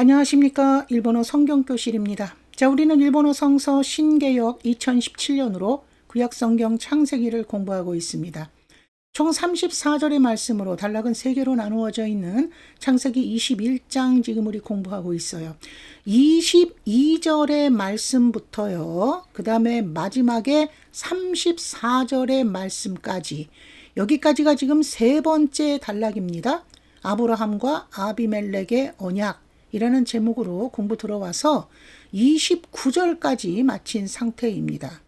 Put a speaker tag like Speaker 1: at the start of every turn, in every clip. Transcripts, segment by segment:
Speaker 1: 안녕하십니까. 일본어 성경교실입니다. 자, 우리는 일본어 성서 신개역 2017년으로 구약 성경 창세기를 공부하고 있습니다. 총 34절의 말씀으로 단락은 3개로 나누어져 있는 창세기 21장 지금 우리 공부하고 있어요. 22절의 말씀부터요. 그 다음에 마지막에 34절의 말씀까지 여기까지가 지금 세 번째 단락입니다. 아브라함과 아비멜렉의 언약 이라는 제목으로 공부 들어와서 29절까지 마친 상태입니다.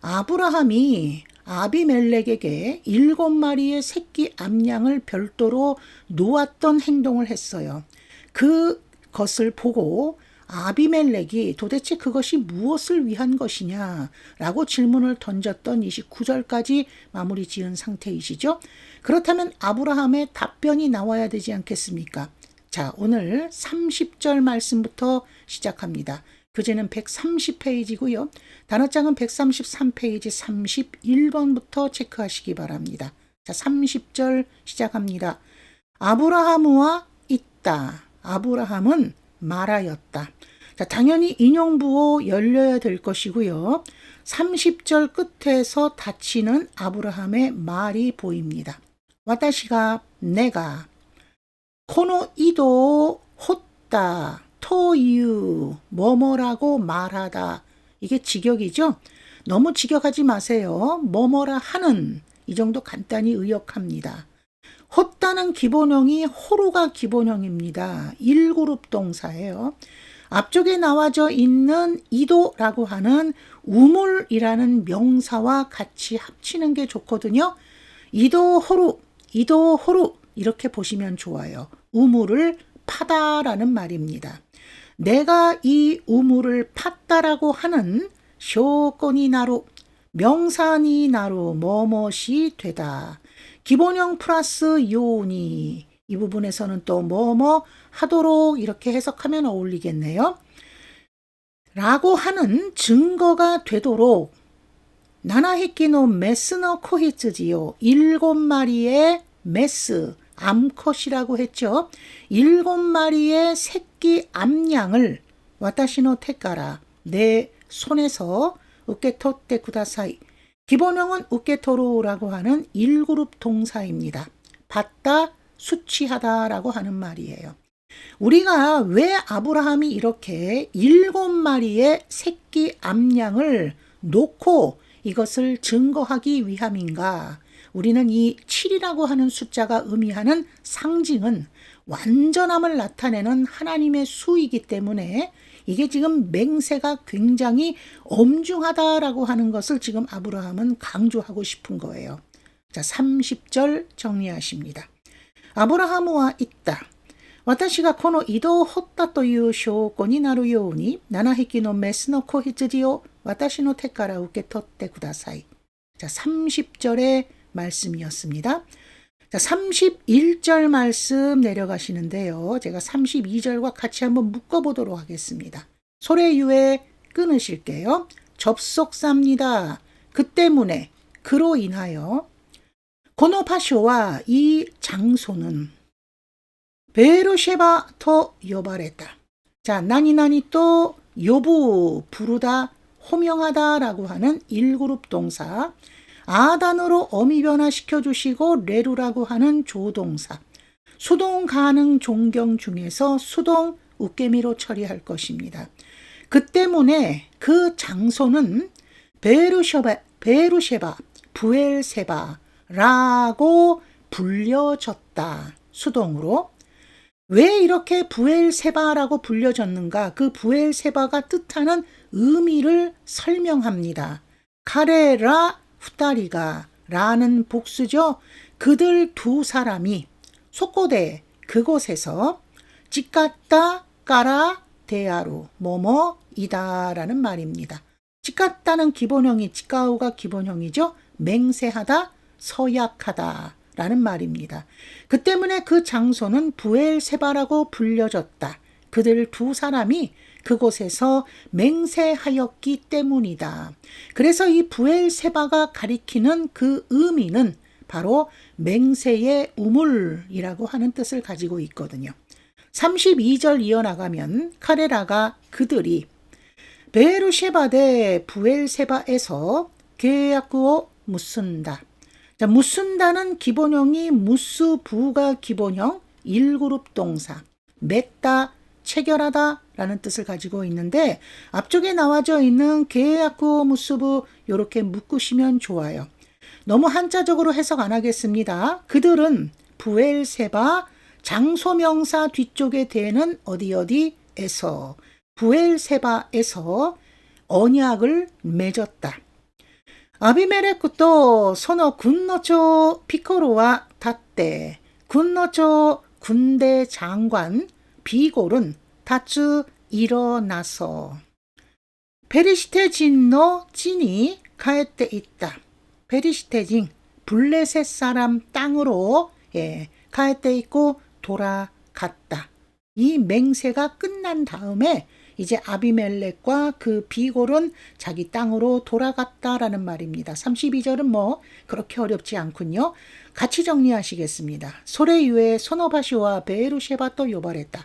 Speaker 1: 아브라함이 아비멜렉에게 일곱 마리의 새끼 암양을 별도로 놓았던 행동을 했어요. 그것을 보고 아비멜렉이 도대체 그것이 무엇을 위한 것이냐 라고 질문을 던졌던 29절까지 마무리 지은 상태이시죠. 그렇다면 아브라함의 답변이 나와야 되지 않겠습니까? 자, 오늘 30절 말씀부터 시작합니다. 교재는 130페이지고요. 단어장은 133페이지 31번부터 체크하시기 바랍니다. 자, 30절 시작합니다. 아브라함과 있다. 아브라함은 말하였다. 자, 당연히 인용부호 열려야 될 것이고요. 30절 끝에서 닫히는 아브라함의 말이 보입니다. 와다시가 내가 코노 이도 헛다 토유 뭐뭐라고 말하다 이게 직역이죠. 너무 직역하지 마세요. 뭐뭐라 하는 이 정도 간단히 의역합니다. 헛다는 기본형이 호루가 기본형입니다. 1그룹 동사예요. 앞쪽에 나와져 있는 이도라고 하는 우물이라는 명사와 같이 합치는 게 좋거든요. 이도 호루, 이도 호루 이렇게 보시면 좋아요. 우물을 파다라는 말입니다. 내가 이 우물을 팠다라고 하는 쇼건이 나루, 명산이 나루, 뭐뭇이 되다. 기본형 플러스 요니. 이 부분에서는 또 뭐뭐 하도록 이렇게 해석하면 어울리겠네요. 라고 하는 증거가 되도록 나나히키노 메스너 코히츠지요. 일곱 마리의 메스, 암컷이라고 했죠. 일곱 마리의 새끼 암양을 와타시노 테까라 내 손에서 우케토떼 구다사이 기본형은 우케토로라고 하는 1그룹 동사입니다. 받다, 수치하다라고 하는 말이에요. 우리가 왜 아브라함이 이렇게 일곱 마리의 새끼 암양을 놓고 이것을 증거하기 위함인가? 우리는 이 7이라고 하는 숫자가 의미하는 상징은 완전함을 나타내는 하나님의 수이기 때문에 이게 지금 맹세가 굉장히 엄중하다라고 하는 것을 지금 아브라함은 강조하고 싶은 거예요. 자, 30절 정리하십니다. 아브라함과 있다. 私がこの移動を掘ったという証拠になるように、7匹のメスの子羊を私の手から受け取ってください。 자, 30절의 말씀이었습니다. 자, 31절 말씀 내려가시는데요. 제가 32절과 같이 한번 묶어보도록 하겠습니다. 소래유에 끊으실게요. 접속사입니다. 그 때문에, 그로 인하여, 고노파쇼와 이 장소는 베르쉐바 터 여발했다. 자, 나니나니 또 요부, 부르다, 호명하다라고 하는 1그룹 동사. 아단으로 어미 변화시켜 주시고 레루라고 하는 조동사. 수동 가능 종경 중에서 수동 웃개미로 처리할 것입니다. 그 때문에 그 장소는 베르셔바, 베르쉐바, 부엘세바라고 불려졌다. 수동으로. 왜 이렇게 부엘세바라고 불려졌는가? 그 부엘세바가 뜻하는 의미를 설명합니다. 카레라 후다리가 라는 복수죠. 그들 두 사람이 속고대 그곳에서 찌깠다 까라 대야루 뭐뭐이다라는 말입니다. 찌깠다는 기본형이 찌까우가 기본형이죠. 맹세하다 서약하다 라는 말입니다. 그 때문에 그 장소는 부엘세바라고 불려졌다. 그들 두 사람이 그곳에서 맹세하였기 때문이다. 그래서 이 부엘세바가 가리키는 그 의미는 바로 맹세의 우물이라고 하는 뜻을 가지고 있거든요. 32절 이어나가면 카레라가 그들이 베르쉐바데 부엘세바에서 계약구어 묻순다. 자, 묻순다는 기본형이 무스 부가 기본형 1그룹 동사. 맺다, 체결하다 라는 뜻을 가지고 있는데 앞쪽에 나와져 있는 계약구 무스부 이렇게 묶으시면 좋아요. 너무 한자적으로 해석 안 하겠습니다. 그들은 부엘세바 장소명사 뒤쪽에 대는 어디 어디에서 부엘세바에서 언약을 맺었다. 아비메레크도 소노 군노초 피코로와 닷때 군노초 군대 장관 비골은 다츠 일어나서 페리시테진노 찐이 가에때 있다. 페리시테진 블레셋 사람 땅으로 예, 가에때 있고 돌아갔다. 이 맹세가 끝난 다음에 이제 아비멜렉과 그 비골은 자기 땅으로 돌아갔다라는 말입니다. 32절은 뭐 그렇게 어렵지 않군요. 같이 정리하시겠습니다. 소레유의 소노바시와 베에루쉐바 또 요발했다.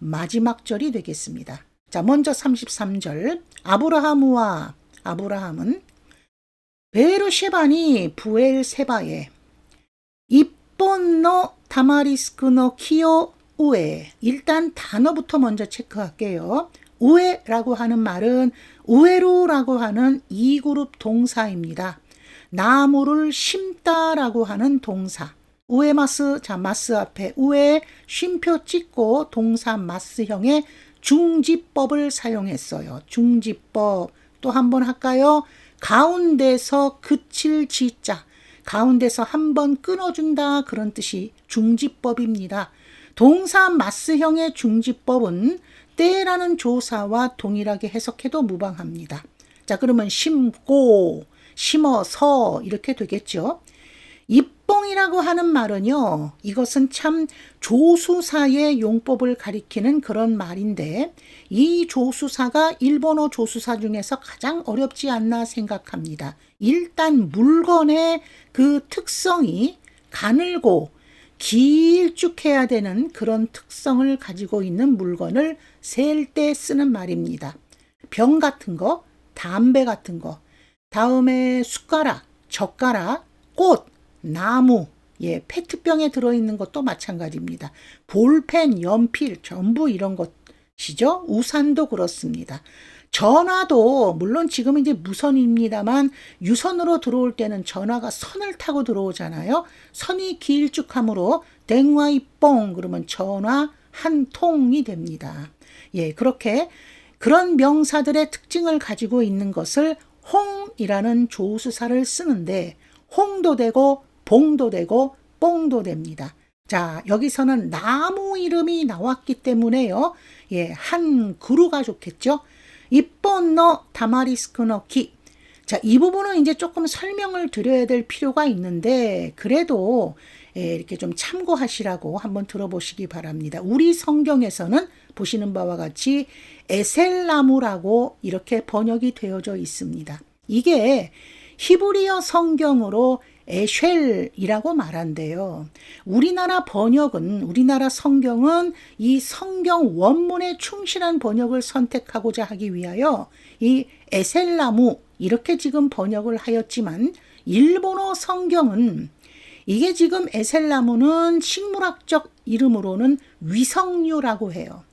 Speaker 1: 마지막 절이 되겠습니다. 자, 먼저 33절 아브라함과 아브라함은 베르쉐바니 부엘세바에 이본노 타마리스크노 키오 우에 일단 단어부터 먼저 체크할게요. 우에라고 하는 말은 우에로라고 하는 이그룹 동사입니다. 나무를 심다라고 하는 동사. 우에마스 자 마스 앞에 우에 쉼표 찍고 동사 마스형의 중지법을 사용했어요. 중지법 또 한 번 할까요? 가운데서 그칠 지자 가운데서 한 번 끊어준다 그런 뜻이 중지법입니다. 동사 마스형의 중지법은 때라는 조사와 동일하게 해석해도 무방합니다. 자, 그러면 심고, 심어서 이렇게 되겠죠. 입 봉이라고 하는 말은요, 이것은 참 조수사의 용법을 가리키는 그런 말인데, 이 조수사가 일본어 조수사 중에서 가장 어렵지 않나 생각합니다. 일단 물건의 그 특성이 가늘고 길쭉해야 되는 그런 특성을 가지고 있는 물건을 셀 때 쓰는 말입니다. 병 같은 거, 담배 같은 거, 다음에 숟가락, 젓가락, 꽃, 나무, 예, 페트병에 들어있는 것도 마찬가지입니다. 볼펜, 연필, 전부 이런 것이죠. 우산도 그렇습니다. 전화도 물론 지금 이제 무선입니다만 유선으로 들어올 때는 전화가 선을 타고 들어오잖아요. 선이 길쭉함으로 댕와이 뽕 그러면 전화 한 통이 됩니다. 예, 그렇게 그런 명사들의 특징을 가지고 있는 것을 홍이라는 조수사를 쓰는데 홍도 되고 봉도 되고 뽕도 됩니다. 자, 여기서는 나무 이름이 나왔기 때문에요. 예, 한 그루가 좋겠죠. 이번너 다마리스크 너 키. 자, 이 부분은 이제 조금 설명을 드려야 될 필요가 있는데, 그래도 예, 이렇게 좀 참고하시라고 한번 들어보시기 바랍니다. 우리 성경에서는 보시는 바와 같이 에셀나무라고 이렇게 번역이 되어져 있습니다. 이게 히브리어 성경으로 에쉘이라고 말한대요. 우리나라 번역은, 우리나라 성경은 이 성경 원문에 충실한 번역을 선택하고자 하기 위하여 이 에셀나무, 이렇게 지금 번역을 하였지만, 일본어 성경은 이게 지금 에셀나무는 식물학적 이름으로는 위성류라고 해요.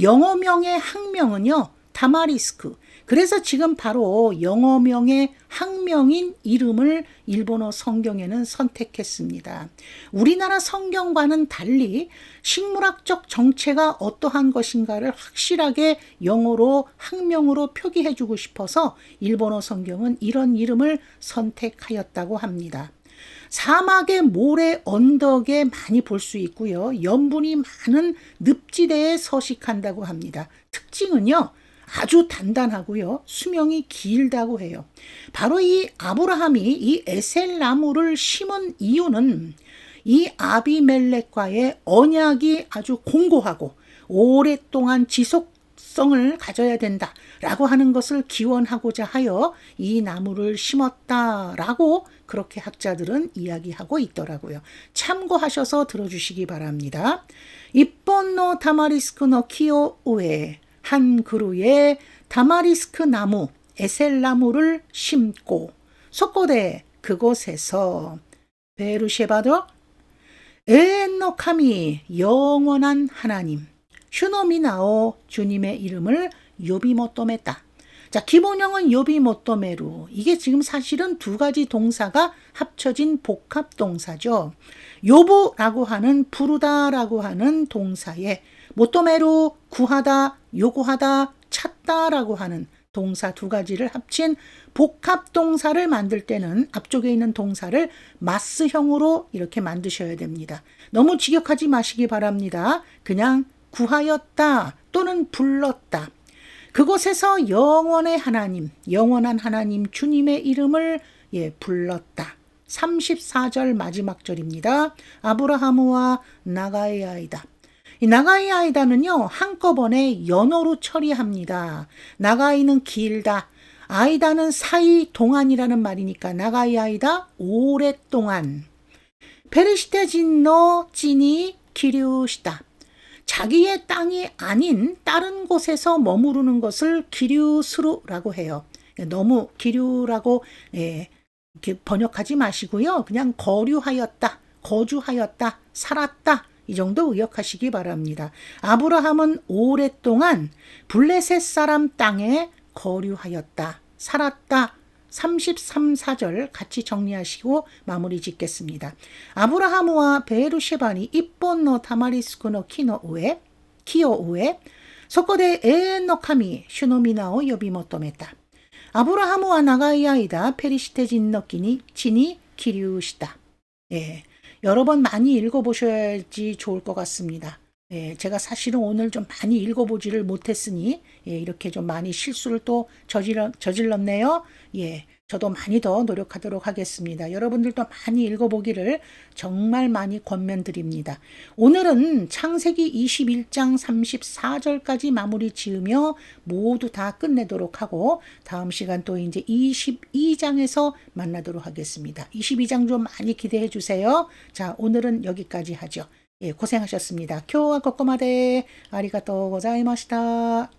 Speaker 1: 영어명의 학명은요, 타마리스크. 그래서 지금 바로 영어명의 학명인 이름을 일본어 성경에는 선택했습니다. 우리나라 성경과는 달리 식물학적 정체가 어떠한 것인가를 확실하게 영어로 학명으로 표기해 주고 싶어서 일본어 성경은 이런 이름을 선택하였다고 합니다. 사막의 모래 언덕에 많이 볼 수 있고요. 염분이 많은 늪지대에 서식한다고 합니다. 특징은요. 아주 단단하고요. 수명이 길다고 해요. 바로 이 아브라함이 이 에셀 나무를 심은 이유는 이 아비멜렉과의 언약이 아주 공고하고 오랫동안 지속성을 가져야 된다라고 하는 것을 기원하고자 하여 이 나무를 심었다라고 그렇게 학자들은 이야기하고 있더라고요. 참고하셔서 들어주시기 바랍니다. 이번노 타마리스크 너 키오 우에 한 그루에 다마리스크 나무, 에셀 나무를 심고 속고대 그곳에서 베르쉐바도 에노카미 영원한 하나님 슈노미나오 주님의 이름을 요비모토메다. 자, 기본형은 요비모토메루. 이게 지금 사실은 두 가지 동사가 합쳐진 복합 동사죠. 요부라고 하는 부르다라고 하는 동사에 모토메루 구하다, 요구하다, 찾다라고 하는 동사 두 가지를 합친 복합 동사를 만들 때는 앞쪽에 있는 동사를 마스형으로 이렇게 만드셔야 됩니다. 너무 직역하지 마시기 바랍니다. 그냥 구하였다 또는 불렀다. 그곳에서 영원의 하나님, 영원한 하나님 주님의 이름을 예, 불렀다. 34절 마지막 절입니다. 아브라함과 나가의 아이다. 이 나가이 아이다는요, 한꺼번에 연어로 처리합니다. 나가이는 길다. 아이다는 사이 동안이라는 말이니까 나가이 아이다 오랫동안. 페르시테 진노 찐이 기류시다. 자기의 땅이 아닌 다른 곳에서 머무르는 것을 기류스루라고 해요. 너무 기류라고 예, 번역하지 마시고요. 그냥 거류하였다, 거주하였다, 살았다. 이 정도 의역하시기 바랍니다. 아브라함은 오랫동안 블레셋 사람 땅에 거류하였다, 살았다. 33, 4절 같이 정리하시고 마무리 짓겠습니다. 아브라함과 베르쉐바니 이본노 타마리스쿠노 키노 우에 키오 우에 소코데 에노카미 슈노미나오 요비 모토메다. 아브라함과 나가이 아이다 페리시테 진노끼니 치니 기류시다. 예. 여러 번 많이 읽어보셔야지 좋을 것 같습니다. 예, 제가 사실은 오늘 좀 많이 읽어보지를 못했으니, 예, 이렇게 좀 많이 실수를 또 저질러, 저질렀네요. 예, 저도 많이 더 노력하도록 하겠습니다. 여러분들도 많이 읽어보기를 정말 많이 권면드립니다. 오늘은 창세기 21장 34절까지 마무리 지으며 모두 다 끝내도록 하고 다음 시간 또 이제 22장에서 만나도록 하겠습니다. 22장 좀 많이 기대해 주세요. 자, 오늘은 여기까지 하죠. 예, 고생하셨습니다. 今日はここまでありがとうございました。